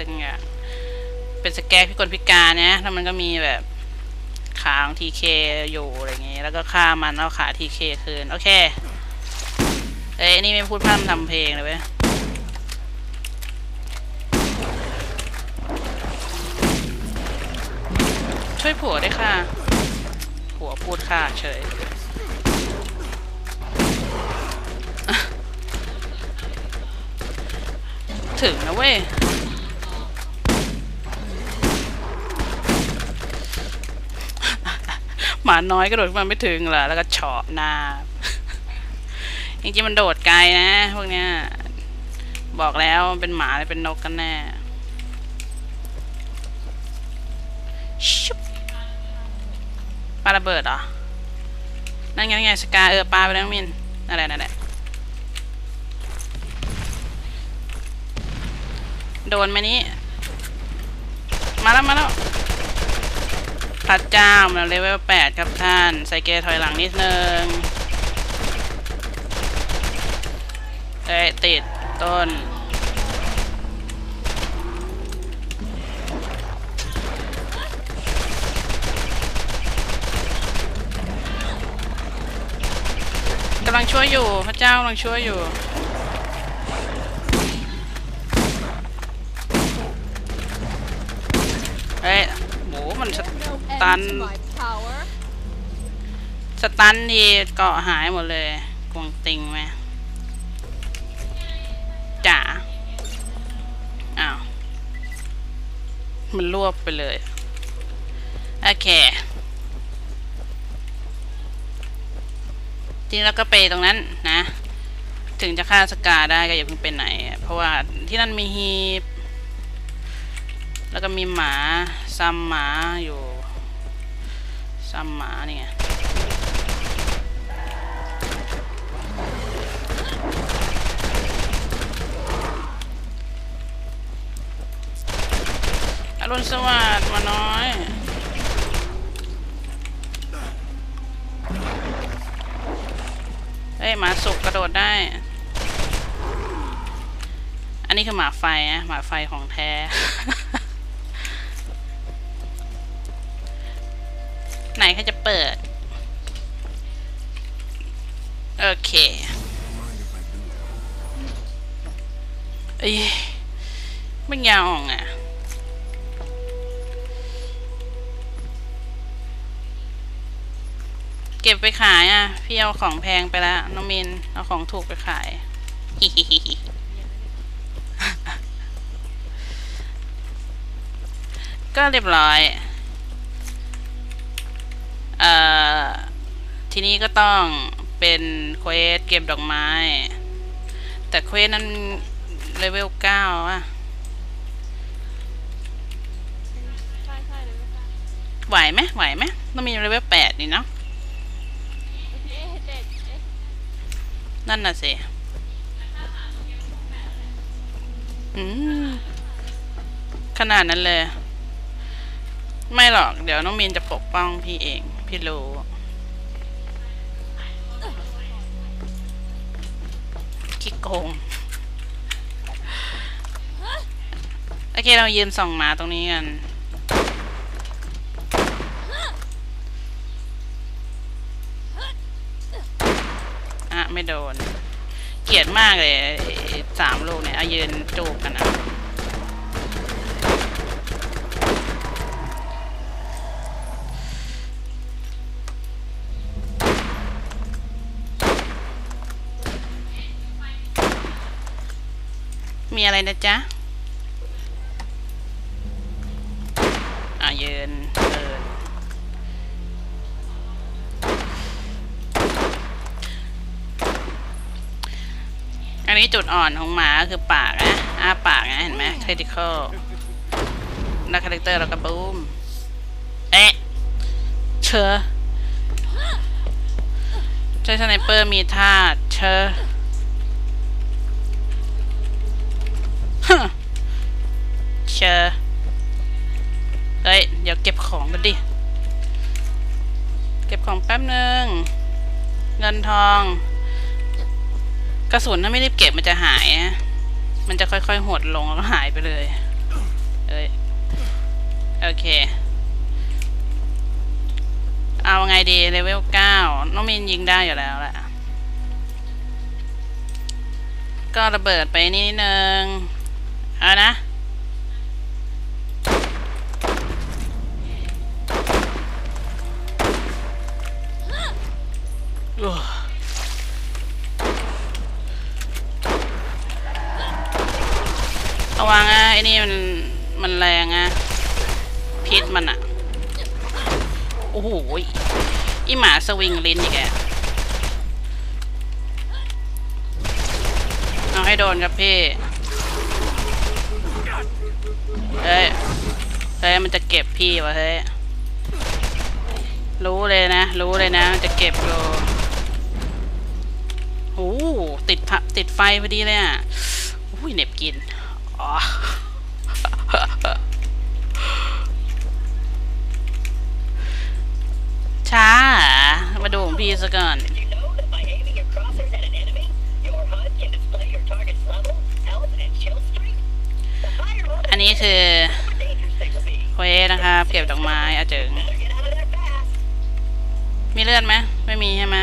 สักอย่าง เป็นสแกกพิกลพิการนะแล้วมันก็มีแบบขาของทีเคอยู่อะไรอย่างงี้แล้วก็ฆ่ามันเอาขาทีเคคืน โอเค เอ้ยนี่ไม่พูดพร่ำทำเพลงเลยเว้ยช่วยผัวได้ค่ะ ผัวพูดค่ะเฉย ถึงนะเว้ย หมาน้อยกระโดดขึ้นมาไม่ถึงเหรอแล้วก็เฉาะหน้าจริงๆมันโดดไกลนะ พวกเนี้ย บอกแล้วมันเป็นหมาหรือเป็นนกกันแน่ชุบปาระเบิดเหรอ นั่นไงนั่นไงสกาเออปาไปแล้วมินนั่นแหละนั่นแหละโดนไหมนี้ มาแล้วมาแล้วพ ระเจ้ามาเลเวลแปดครับท่าน ใส่เกียร์ถอยหลังนิดนึงเอ้ติดต้น กำลังช่วยอยู่ พระเจ้ากำลังช่วยอยู่ ส No end Tan- to my power. สตันทีเกาะหายหมดเลยกวงติงไหมจ๋าอ้าว มันรวบไปเลย โอเคทีนี้เราก็ไปตรงนั้นนะ ถึงจะฆ่าสกาได้ก็อย่าเพิ่งไปไหน เพราะว่าที่นั่นมีฮีบแล้วก็มีหมาซัมหมาอยู่ ซัมหมานี่ไงอรุณสวัสดิ์มาน้อยเฮ้ยหมาสุกกระโดดได้ อันนี้คือหมาไฟนะหมาไฟของแท้ ไหนเขาจะเปิด โอเคเอ้ยไม่ยาวอ่งอะเก็บไปขายอะ พี่เอาของแพงไปแล้วน้องมินเอาของถูกไปขาย ก็เรียบร้อย ทีนี้ก็ต้องเป็นเควสเก็บดอกไม้ แต่เควสนั้นเลเวลเก้าอะใช่ใช่เลยค่ะไหวไหมไหวไหมต้องมีเลเวลแปดนี่เนาะนั่นน่ะสิขนาดนั้นเลย ไม่หรอก เดี๋ยวน้องมินจะปกป้องพี่เอง พี่รู้ โกงโอเคเรายืนส่องหมาตรงนี้กันอะไม่โดน เกลียดมากเลยสามลูกเนี่ยเอายืนจูบกันอะ อะไรนะจ๊ะอะยืนเดินอันนี้จุดอ่อนของหมาคือปากนะอ้าปากนะเห็นไหม critical แล้วคาแรคเตอร์เราก็บูมเอ๊ะเชอใช้สไนเปอร์มีท่าเชอ เชอเอ้ย เดี๋ยวเก็บของกันดิ เก็บของแป๊บนึง เงินทอง กระสุนถ้าไม่รีบเก็บมันจะหายนะมันจะค่อยๆ หดลงแล้วก็หายไปเลยเอ้ย โอเค เอาไงดีเลเวลเก้าน้องมินยิงได้อยู่แล้วแหละ ก็ระเบิดไปนิดนึง เอานะ ระวังอะไอ้นี่มันมันแรงอะพิษมันอะ โอ้โหยอีหมาสวิงลิ้นอีกแกเอาให้โดนครับพี่ เฮ้ย เฮ้ย มันจะเก็บพี่วะเฮ้ย รู้เลยนะ รู้เลยนะ มันจะเก็บโยโอ้โหูติดพัติดไฟพอดีเลยอะอุ้ยเน็บกินอ๋อช้า มาดูขอพี่ซะก่อนอันนี้คือเควสนะคะเก็บดอกไม้อาเจิงมีเลือดไหมไม่มีใช่ไหม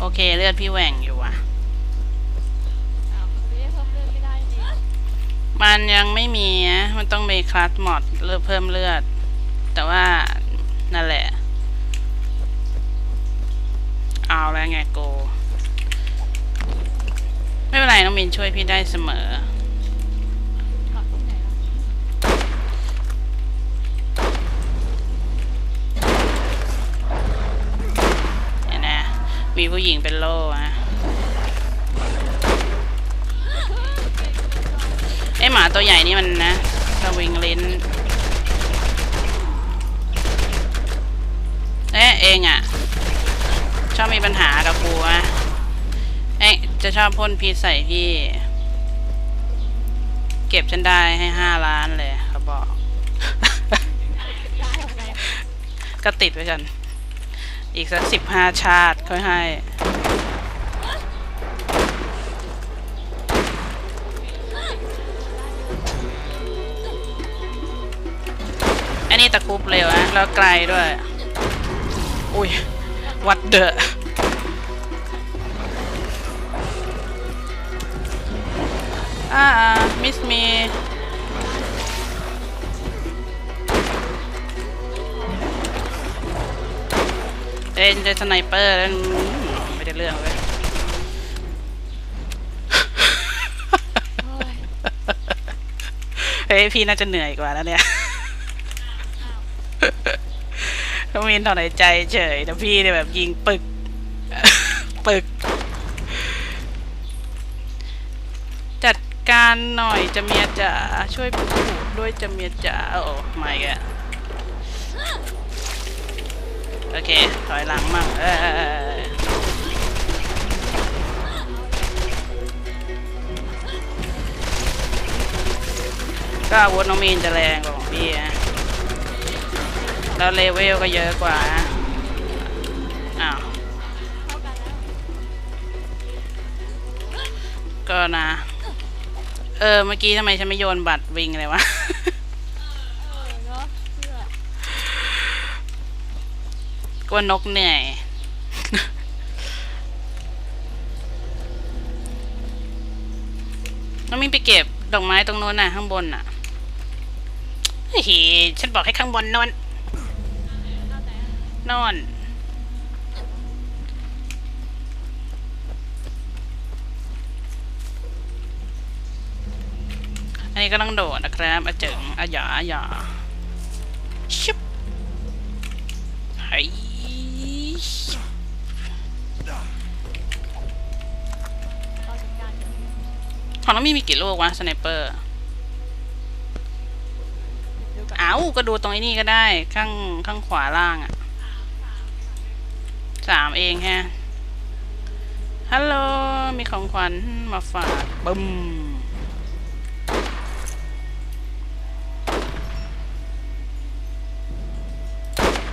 โอเค เลือดพี่แหว่งอยู่อะ อ้าวพี่เอเพิ่มเลือดไม่ได้นี่มันยังไม่มีนะมันต้องมีคลาสมอดเลือดเพิ่มเลือด แต่ว่านั่นแหละ เอาแล้วไงโก ไม่เป็นไรน้องมินช่วยพี่ได้เสมอ มีผู้หญิงเป็นโล่อะไอหมาตัวใหญ่นี่มันนะสวิงลิ้นเอ๊ะเองอะชอบมีปัญหากับกูอะเอ๊ะจะชอบพ่นพิษใส่พี่ เก็บฉันได้ให้ห้าล้านเลยเขาบอก ก็ติดไว้กัน อีกสักสิบห้าชาติ ค่อยให้ อันนี้ตะคุบเร็วนะแล้วไกลด้วย อุ้ย วัดเดอะอ่ามิสมี เอ็นเจอสไนเปอร์แล้วอืมไม่ได้เรื่องเว้ยโอ้ยเฮ้ยพี่น่าจะเหนื่อยกว่าแล้วเนี่ยน้องมินถอนหายใจเฉยแต่พี่เนี่ยแบบยิงปึก ปึก จัดการหน่อยจะเมียจ๋าช่วยผูดด้วยจะเมียจ๋าโอ้ไม่แก โอเค ถอยหลังมั่งเออก็อาวุธน้องมีนจะแรงกว่าของพี่นะแล้วเลเวลก็เยอะกว่าอ้าวเข้ากันแล้วก็นะ เออ เมื่อกี้ทำไมฉันไม่โยนบัตรวิงเลยวะ ลัวนกเหนื่อยน้องมินไปเก็บดอกไม้ตรงโน้นน่ะ ข้างบนน่ะเฮ้ยฉันบอกให้ข้างบนนนหน้าไหนอน อันนี้ก็ต้องโดดนะครับอาเจิงอาหยาอาหยาชิบไฮเของน้องมีมีกี่ลูกวะสไนเปอร์ดูก่อนอ้าวก็ดูตรงไอ้นี่ก็ได้ ข้างข้างขวาล่างอะสามเองแฮะ ฮัลโหล มีของขวัญมาฝากบึ้ม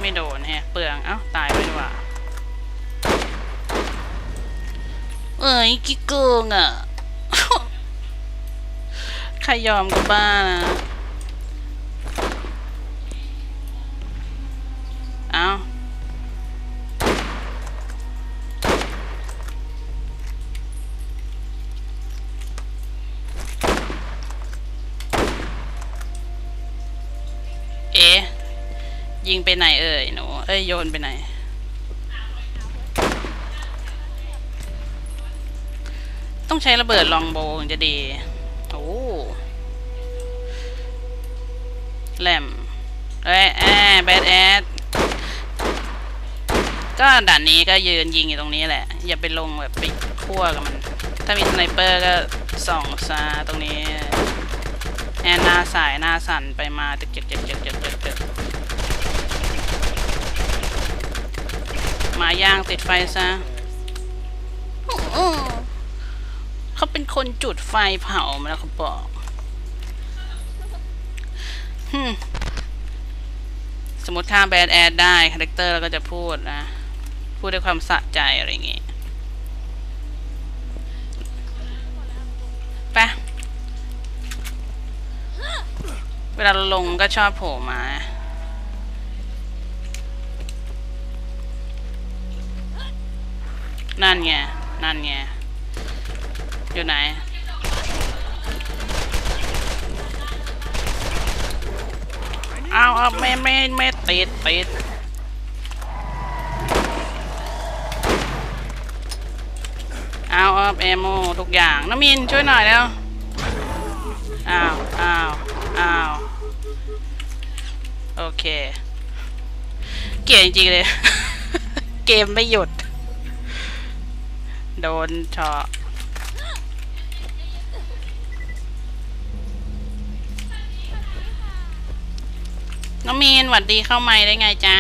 ไม่โดนแฮะ เปลือง เอ้า ตาย เอ้ยกี่โกงอะ ใครยอมกูบ้านะเอาเอ๊ยิงไปไหนเอ่ยหนู เอ้ยโยนไปไหน ต้องใช้ระเบิดลองโบถึงจะดี โอ้แหลมเอ้ยแอแบดแอดก็ด่านนี้ก็ยืนยิงอยู่ตรงนี้แหละ อย่าไปลงแบบไปคั่วกับมัน ถ้ามีสไนเปอร์ก็ส่องซาตรงนี้แอนหน้าสายหน้าสั่นไปมาตึกจึกจึกจึกจึกจึกจึกมาย่างติดไฟซะ เขาเป็นคนจุดไฟเผามาแล้วเขาบอกฮึสมมติฆ่าแบดแอดได้คาแรคเตอร์เราก็จะพูดนะ พูดด้วยความสะใจอะไรอย่างงี้ไปเวลาเราลงก็ชอบโผล่มานั่นไง นั่นไง อยู่ไหน เอาเอาไม่ไม่ไม่ติดติดเอาเอาเอโมทุกอย่างน้ำมินช่วยหน่อยแล้วอ้าวอ้าวอ้าวโอเค เกลียดจริงๆเลย เกมไม่หยุด โดนเฉาะ น้องมีนหวัดดีเข้าไม้ได้ไงจ๊ะ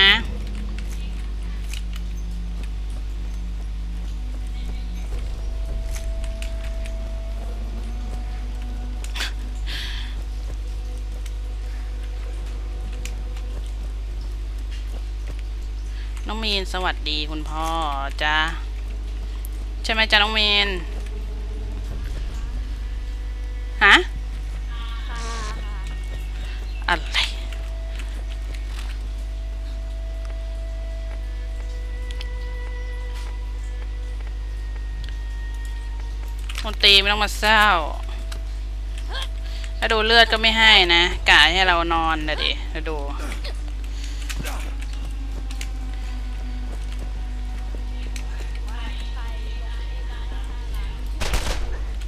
น้องมีนสวัสดีคุณพ่อจ้าใช่ไหมจ้าน้องมีนฮะอะไร ตีไม่ต้องมาเศร้าถ้าดูเลือดก็ไม่ให้นะกะให้เรานอนนะดิแล้วดู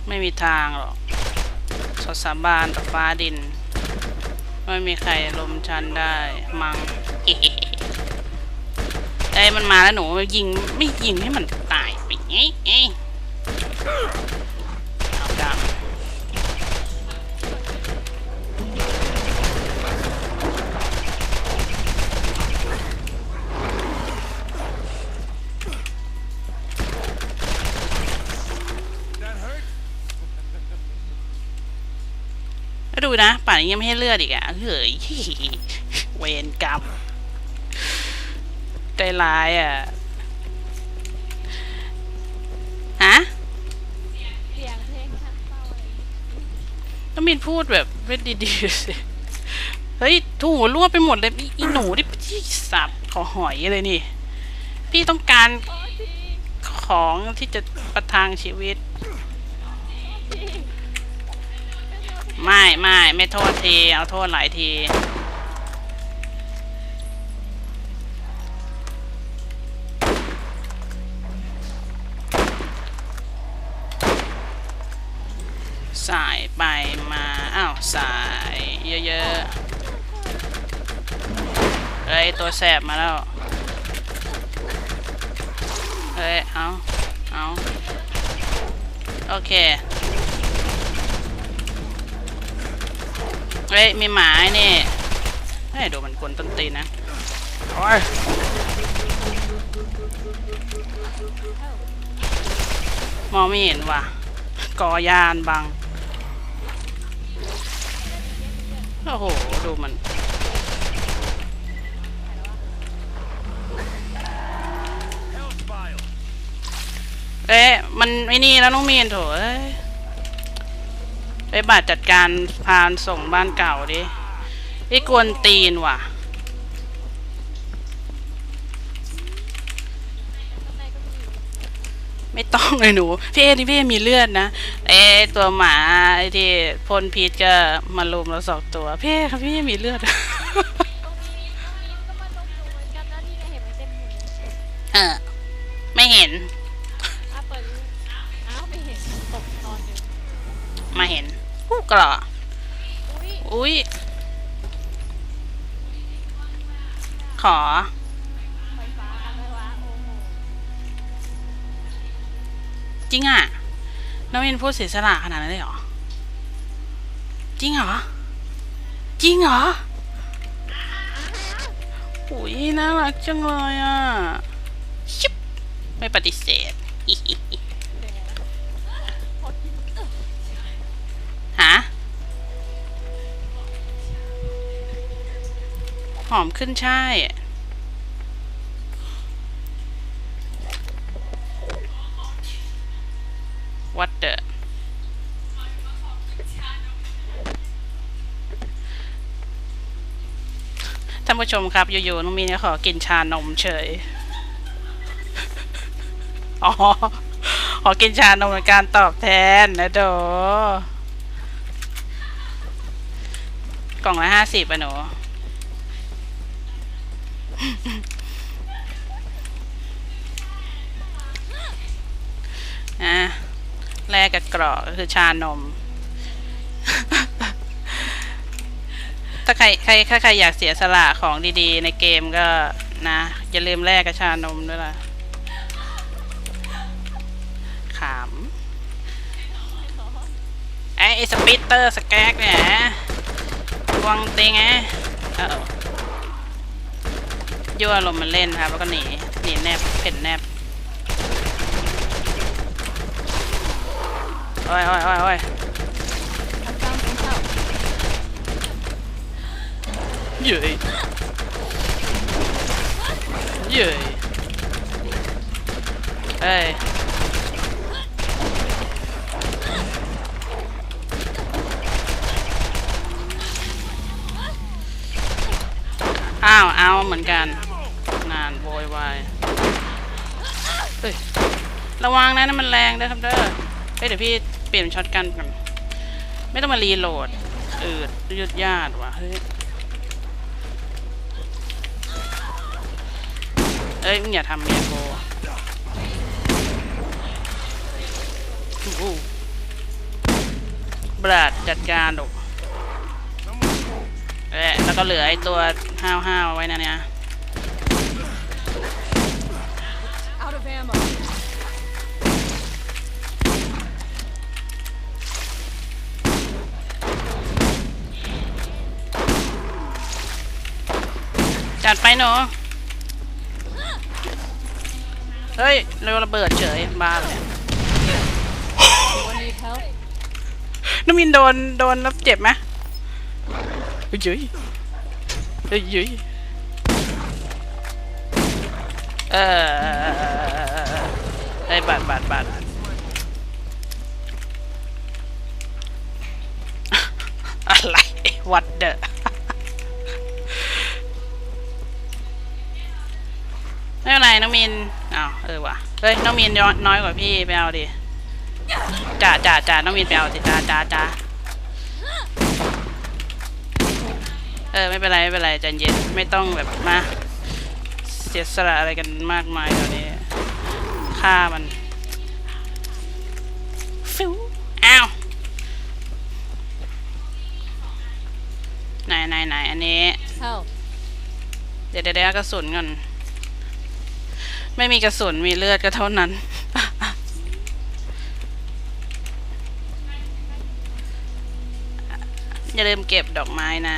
ไม่มีทางหรอกสดสาบานต่อฟ้าดิน ไม่มีใครลมชันได้มังไอ้ยมันมาแล้วหนูยิงไม่ยิงให้มันตายไปไง ดูนะ ป่านนี้ยังไม่ให้เลือดอีกอะเฮ้ยเวรกรรมใจร้ายอะฮะต้องมีพูดแบบเวทดีๆสิเฮ้ยถูรั่วไปหมดเลยอีหนูที่พี่สับขอหอยเลยนี่ พี่ต้องการของที่จะประทังชีวิต ไม่ไม่ไม่โทษที เอาโทษหลายที สายไปมา อ้าวสายเยอะๆเฮ้ย ตัวแสบมาแล้ว เฮ้ย เอาเอาโอเค เฮ้ยมีหมาไอ้นี่เฮ้ยดูมันกวนต้นตีนนะโอ้ยมองไม่เห็นว่ะกอยานบัง โอ้โห ดูมัน เอ๊ะ มันไอ้นี่แล้วน้องมีนโถเอ้ย ไอ้บัตรจัดการพานส่งบ้านเก่าดิไอ้กวนตีนว่ะไม่ต้องเลยหนู พี่เอนี่พี่เอมีเลือดนะเอตัวหมาไอ้ที่พ่นพิษก็มาลุมเราสองตัว พี่เอครับพี่เอมีเลือดเอะไงเห็นไหมเต็มหนูเลยเออไม่เห็น มาเห็น อู้กรออุ้ยอุ้ย ขอ จริงอะน้องมินพูดเสียสละขนาดนั้นเลยเหรอ จริงเหรอ จริงเหรออุ้ยน่ารักจังเลยอะ ชิบ ไม่ปฏิเสธ หอมขึ้นใช่ What the ท่านผู้ชมครับ อยู่ๆน้องมีนขอกินชานมเฉย อ๋อ ขอกินชานมเป็นการตอบแทนนะโดกล่องละห้าสิบอะหนู อะแลกกับกรอกก็คือชานม ถ้าใครใครถ้าใครอยากเสียสละของดีๆ ในเกมก็นะ อย่าลืมแลกกับชานมด้วยล่ะขำไอ้ไอ้สปิตเตอร์สแก๊กเนี่ยวังเตงไงเออ ยั่วลมณ์มันเล่นครับ แล้วก็หนีหนีแนบเพ่นแนบโอ้ยโอ้ยโอ้ยโอ้ยทำตามเป็นเท่าเย้ยเย้ยเอ้ยอ้าว เอาเหมือนกันนานโวายเฮ้ยระวังนะนั่นมันแรงเด้อครับเด้อเฮ้ยเดี๋ยวพี่เปลี่ยนช็อตกันก่อนไม่ต้องมารีโหลดอืดยืดยาดว่ะเฮ้ยเอ้ยมึงอย่าทำเมียโกโอ้โหบลัดจัดการดูเอ้ยแล้วก็เหลือไอ้ตัวห้าวๆไว้นะเนี่ย จัดไปหนูเฮ้ยเร็วระเบิดเฉยบ้าเลยวันนี้เขาน้ำมินโดนโดนแล้วเจ็บไหมเฮ้ยเย้ยเฮ้ยเย้ยเออไอ้ยบาดบาดบาดอะไรวัดเดอ ไม่เป็นไรน้องมินอ้าวเออว่ะเฮ้ยน้องมินน้อยกว่าพี่ไปเอาดิจ่าจ่าจ่าน้องมินไปเอาสิจ่าจ่าจ่าเออไม่เป็นไรไม่เป็นไรใจเย็นไม่ต้องแบบมาเสียสละอะไรกันมากมายตอนนี้ฆ่ามันฟิวอ้าวไหนไหนไหนอันนี้เข้าเดี๋ยวเดี๋ยวเดี๋ยวกระสุนก่อน ไม่มีกระสุนมีเลือดก็เท่านั้น อย่าลืมเก็บดอกไม้นะ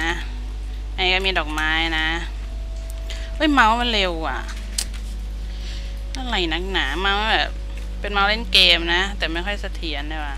ไอ้ก็มีดอกไม้นะเฮ้ยเมาส์มันเร็วอะอะไรนักหนาเมาส์แบบเป็นเมาส์เล่นเกมนะ แต่ไม่ค่อยเสถียรเลยว่ะ